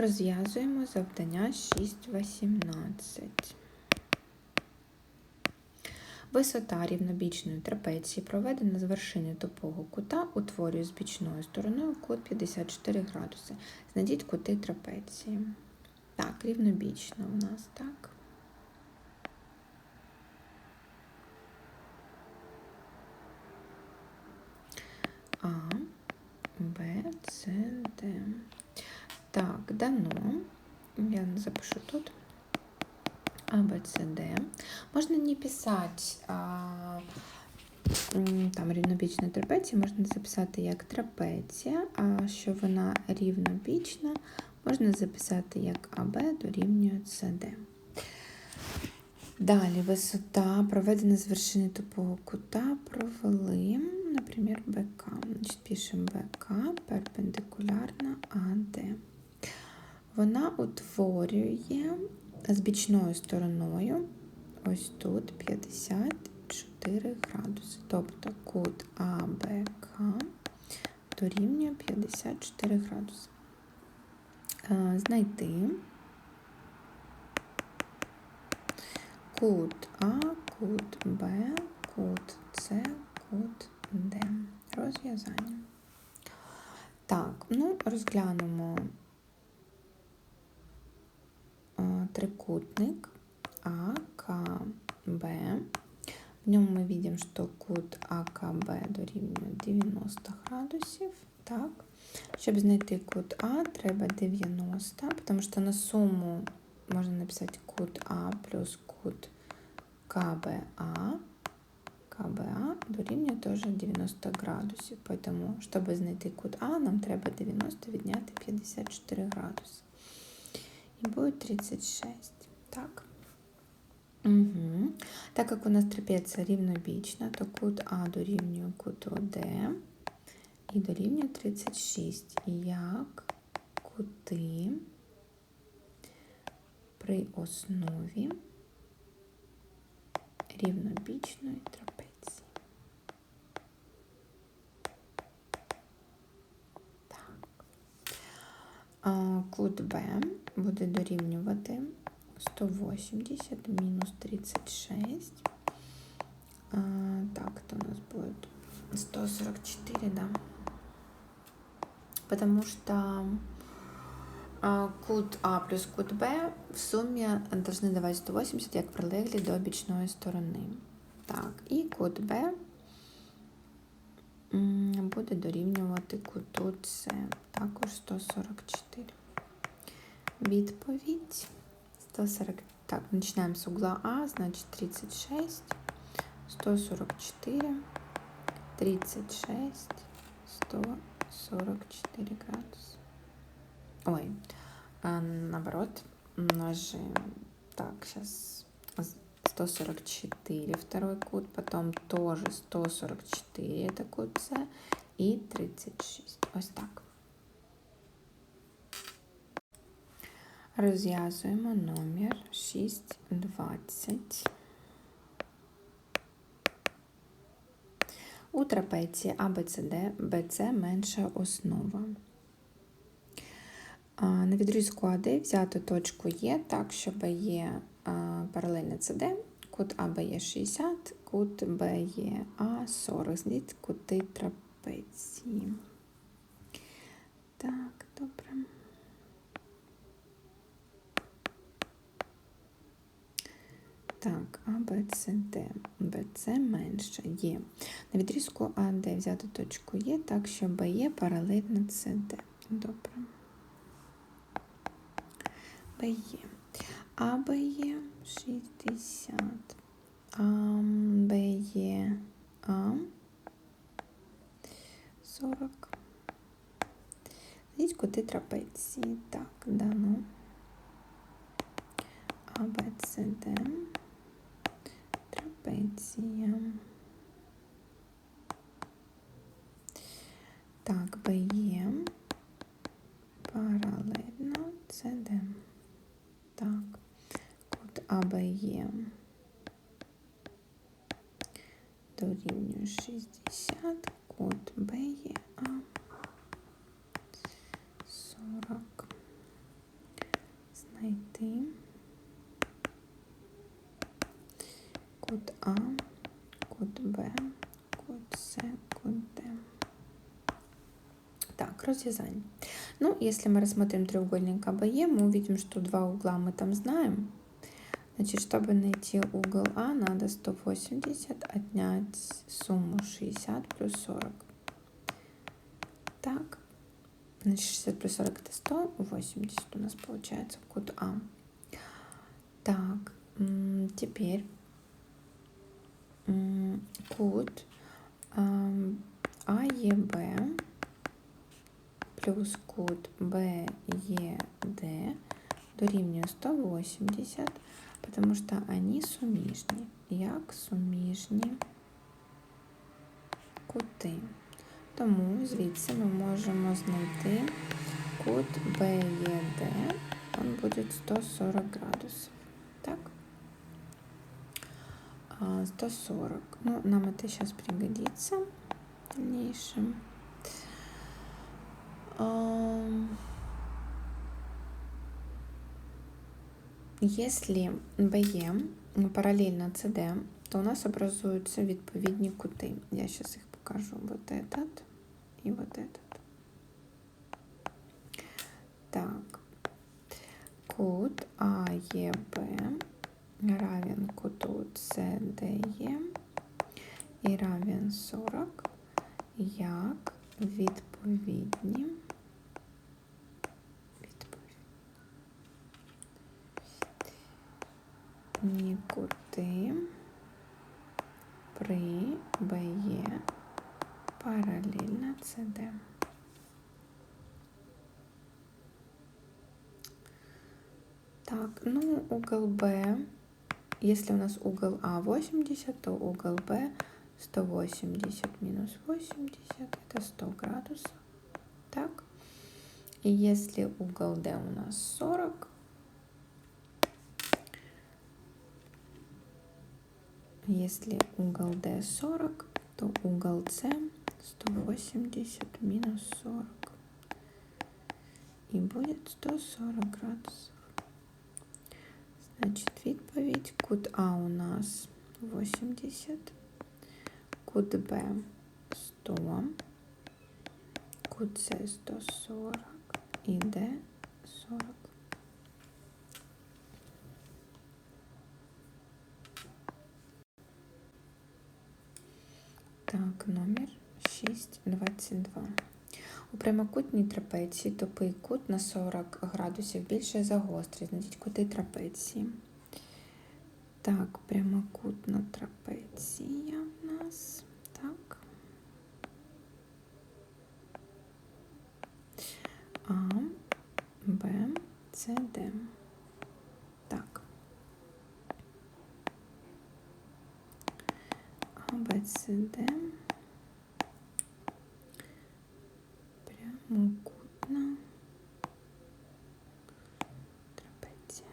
Розв'язуємо завдання 6.18. Висота рівнобічної трапеції, проведена з вершини тупого кута, утворює з бічною стороною кут 54 градуси. Знайдіть кути трапеції. Так, рівнобічна у нас, так. А, Б, С, Д. Так, дано. Я запишу тут. А, Б, С, Д. Можно не писать а, там рівнобічна трапеція, можна записати як трапеція, а що вона рівнобічна, можна записати як АБ дорівнює СД. Далі висота проведена з вершини тупого кута, провели, наприклад, БК. Пишемо БК перпендикулярна АД. Вона утворює з бічною стороною, ось тут 54 градуси. Тобто кут АБК дорівнює 54 градуси. Знайти кут А, кут Б, кут С, кут Д. Розв'язання. Так, ну, розглянемо трикутник АКБ. В нем мы видим, что кут АКБ дорівнює 90 градусів. Так. Щоб знайти кут А, треба 90, тому що на суму можна написати кут А плюс кут КБА. КБА дорівнює теж 90 градусів. Тому, щоб знайти кут А, нам треба 90 відняти 54 градуси. И будет 36. Так. Угу. Так как у нас трапеція рівнобічна, то кут А дорівнює куту Д і дорівнює 36. Як кути при основі рівнобічної трапеції. Так. Кут Б буде дорівнювати 180 мінус 36. А, так, это у нас будет 144, да. Потому что кут А плюс кут Б в сумме должны давать 180, як прилеглі до бічної сторони. Так, і кут Б буде дорівнювати куту С, також 144. Відповідь 140. Так, починаємо з угла А, значить 36, 144, 36, 144 градуса. Ой, а наоборот, множим. Так, сейчас 144 второй кут, потом тоже 144, это кут С, и 36. Ось так. Розв'язуємо номер 620. У трапеції ABCD BC менша основа. На відрізку АД взято точку Е так, щоб є паралельно CD, кут АБ є 60, кут Б є А 40. Зніть кути трапеції. Так, добре. Так, А, Б, С, Д. Б, С менше є. На відрізку А, Д взяти точку Є, так, що Б є паралельно С, Д. Добре. Б є. А, є 60. А, Б є А 40. Знайдіть кути трапеції. Так, дано. А, Б, С, Д трапеція. Так, БЕ паралельно СД. Так, АБЕ дорівнює 60, кут БЕА 40. знайти кут А, кут Б, кут С, кут Д. Так, развязание. Ну, если мы рассмотрим треугольник АБЕ, мы увидим, что два угла мы там знаем. Значит, чтобы найти угол А, надо 180 отнять сумму 60 плюс 40. Так, значит, 60 плюс 40 это 100, 80 у нас получается код А. Так, теперь код АЕБ плюс код БЕД дорівнює 180 тому що вони суміжні. Як суміжні кути. Тому звідси ми можемо знайти кут BED, він буде 140 градусів. Так? 140. Ну, нам это сейчас пригодится в дальнейшем. Если BE параллельно CD, то у нас образуются відповідні кути. Я сейчас их покажу. Вот этот и вот этот. Так, кут АЕБ равен куту CDE і равен 40 як відповідні кути при БЕ параллельно СД. Так, ну угол Б, если у нас угол А 80, то угол Б 180 минус 80, это 100 градусов. Так, и если угол D у нас 40, Если угол D 40, то угол С 180 минус 40. И будет 140 градусов. Значит, відповідь. Кут А у нас 80, кут Б 100, кут С 140 и Д 40. Так, номер 622. У прямокутній трапеції тупий кут на 40 градусів більше за гострий. Знайдіть кути трапеції. Так, прямокутна трапеція в нас. Так. А, Б, С, Д. А, Б, С, Д. прямокутна трапеція.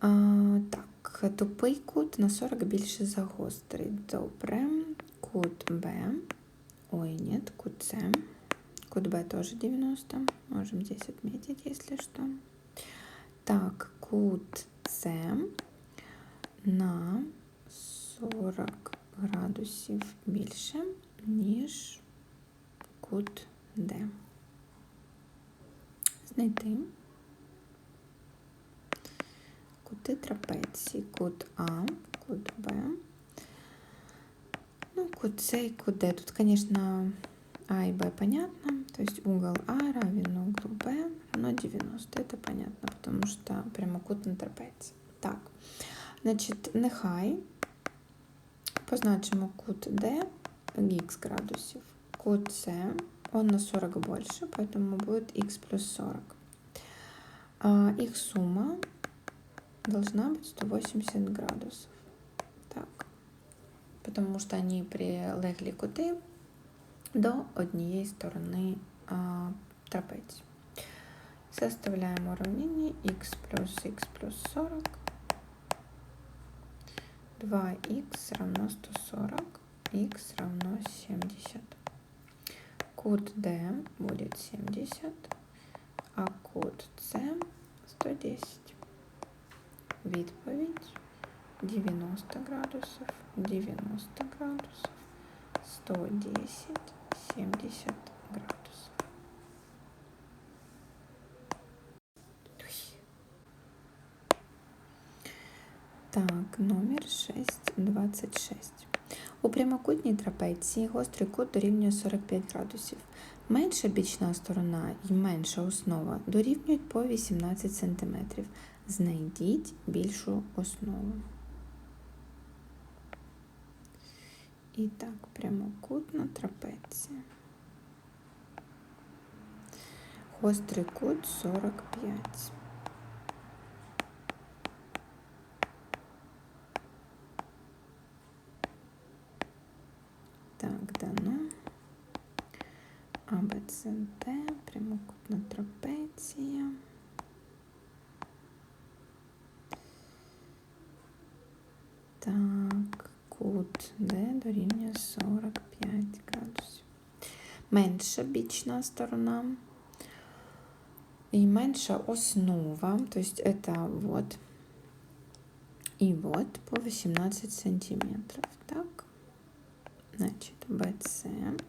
А, Так, тупий кут на 40 більше за гострий. Добре. Кут Б. Ой, нет, кут С. Кут Б тоже 90. Можем здесь отметить, если что. Так, кут С на 40 градусів більше, ніж кут Д. Знайти кути трапеції, кут А, кут Б, ну, кут С и кут Д. Тут, конечно, А и Б понятно, то есть угол А равен углу Б равно 90. Это понятно, потому что прямокутная трапеция. Так, Значит, нехай Позначимо кут D х градусів. Кут С, он на 40 больше, поэтому будет х плюс 40. А их сумма должна быть 180 градусов. Так. Потому что они прилегли кути до однієї сторони а, трапеції. Составляємо уравнение х плюс х плюс 40 2х равно 140, х равно 70. Кут D будет 70, а кут С 110. Відповідь 90 градусів, 90 градусів, 110, 70 Так, номер 626. У прямокутній трапеції гострий кут дорівнює 45 градусів. Менша бічна сторона і менша основа дорівнюють по 18 см. Знайдіть більшу основу. І так, прямокутна трапеція. Гострий кут 45. Так, дано. АБЦД, прямокутна трапеція. Так, кут Д дорівнює 45 градусів. Менша бічна сторона и меньше основа, то есть это вот и вот по 18 сантиметров. Так, значит, BC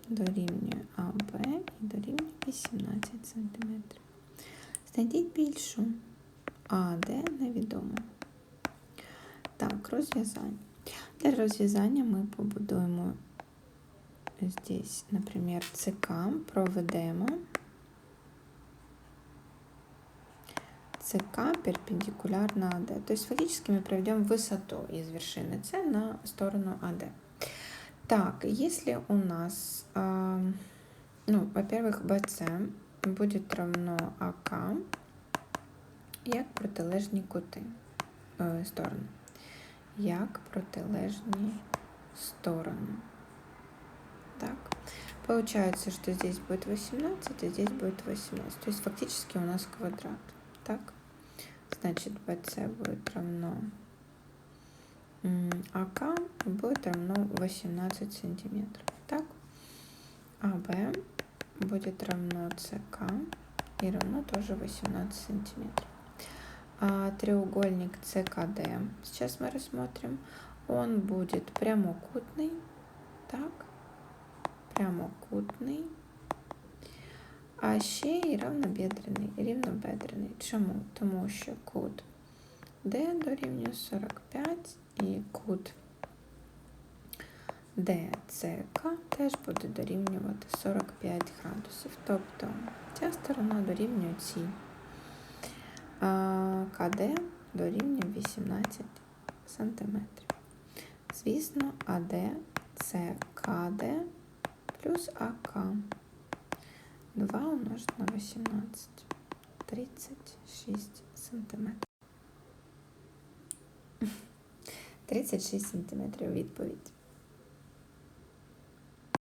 дорівнює АБ і дорівнює 18 сантиметрів. Знайдіть більшу. АД невідомо. Так, розв'язання. Для розв'язання ми побудуємо здесь, наприклад, ЦК, проведемо. ЦК перпендикулярно АД. То есть фактически мы проведем высоту из вершины С на сторону АД. Так, если у нас, ну, во-первых, BC будет равно АК, як протилежні кути э, сторони. Як протилежні сторони. Так. Получается, что здесь будет 18, а здесь будет 18. То есть фактически у нас квадрат. Так? Значит, BC будет равно АК будет равно 18 сантиметров. Так? АБ будет равно СК и равно тоже 18 сантиметров. А треугольник ЦКД, сейчас мы рассмотрим, он будет прямокутный, так, прямокутный, а ще і рівнобедрений, рівнобедрений. Чому? Тому що кут D дорівнює 45 і кут DCK теж буде дорівнювати 45 градусів. Тобто ця сторона дорівнює цій. А КД дорівнює 18 см. Звісно, АД це КД плюс АК. 2 умножить на 18. 36 сантиметрів. 36 см відповідь.